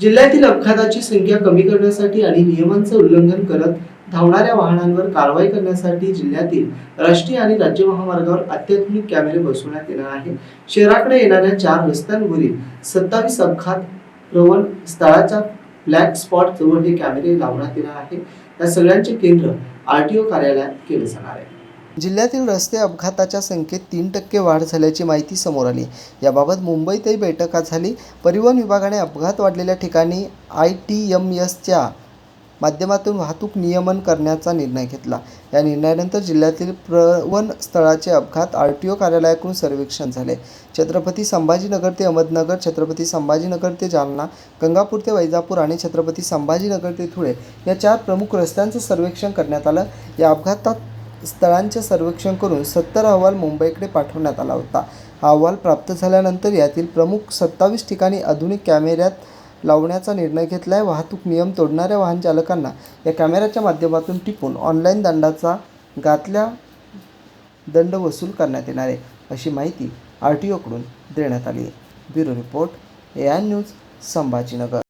जिल्ह्यातील अपघाताची संख्या कमी करण्यासाठी आणि नियमांचं उल्लंघन करत धावणाऱ्या वाहनांवर कारवाई करण्यासाठी जिल्ह्यातील राष्ट्रीय आणि राज्य महामार्गावर अत्याधुनिक कॅमेरे बसवण्यात येणार आहे शहराकडे येणाऱ्या चार रस्त्यांवरील सत्तावीस अपघात प्रवण स्थळाच्या ब्लॅक स्पॉट जवळ हे कॅमेरे लावण्यात येणार आहे या सगळ्यांचे केंद्र आर टी ओ कार्यालयात केले जाणार आहे. जिल्ह्यातील रस्ते अपघाताच्या संख्येत तीन टक्के वाढ झाल्याची माहिती समोर आली. याबाबत मुंबईतही बैठका झाली. परिवहन विभागाने अपघात वाढलेल्या ठिकाणी आय टी एम एसच्या माध्यमातून वाहतूक नियमन करण्याचा निर्णय घेतला. या निर्णयानंतर जिल्ह्यातील प्रवन स्थळाचे अपघात आर टी ओ कार्यालयाकडून सर्वेक्षण झाले. छत्रपती संभाजीनगर ते अहमदनगर छत्रपती संभाजीनगर ते जालना गंगापूर ते वैजापूर आणि छत्रपती संभाजीनगर ते धुळे या चार प्रमुख रस्त्यांचं सर्वेक्षण करण्यात आलं. या अपघातात स्थळांचे सर्वेक्षण करून सत्तर अहवाल मुंबईकडे पाठवण्यात आला होता. हा अहवाल प्राप्त झाल्यानंतर यातील प्रमुख सत्तावीस ठिकाणी आधुनिक कॅमेऱ्यात लावण्याचा निर्णय घेतला आहे वाहतूक नियम तोडणाऱ्या वाहन चालकांना या कॅमेऱ्याच्या माध्यमातून टिपून ऑनलाईन दंडाचा घातल्या दंड वसूल करण्यात येणार आहे अशी माहिती आर टी ओकडून देण्यात आली आहे. Bureau report A I news Sambhajinagar.